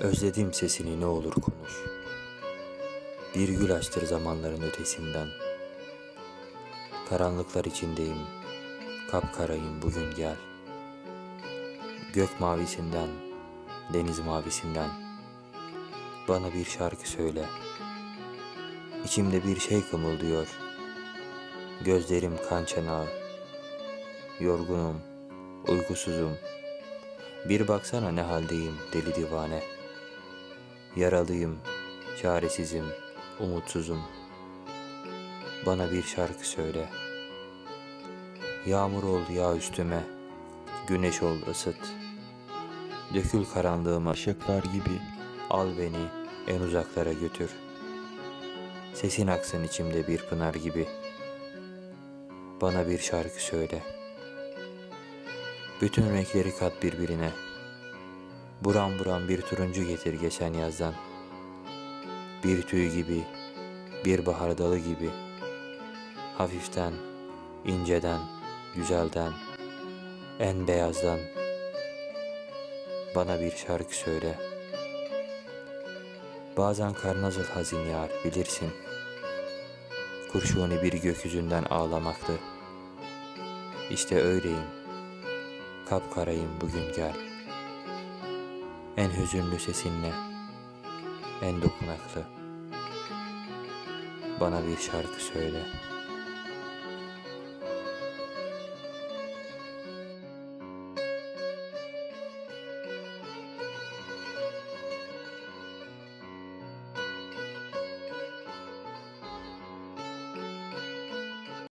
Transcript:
Özledim sesini ne olur konuş. Bir gül açtır zamanların ötesinden. Karanlıklar içindeyim, kapkarayım bugün gel. Gök mavisinden, deniz mavisinden. Bana bir şarkı söyle. İçimde bir şey kımıldıyor. Gözlerim kan çanağı. Yorgunum, uykusuzum. Bir baksana ne haldeyim deli divane. Yaralıyım, çaresizim, umutsuzum. Bana bir şarkı söyle. Yağmur ol yağ üstüme, güneş ol ısıt. Dökül karanlığıma ışıklar gibi, al beni en uzaklara götür. Sesin aksın içimde bir pınar gibi. Bana bir şarkı söyle. Bütün renkleri kat birbirine. Buram buram bir turuncu getir geçen yazdan. Bir tüy gibi, bir bahar dalı gibi. Hafiften, inceden, güzelden, en beyazdan. Bana bir şarkı söyle. Bazen karnazıl hazin yar bilirsin. Kurşuni bir gökyüzünden ağlamaktı. İşte öyleyim. Kapkarayım bugün gel. En hüzünlü sesinle, en dokunaklı. Bana bir şarkı söyle.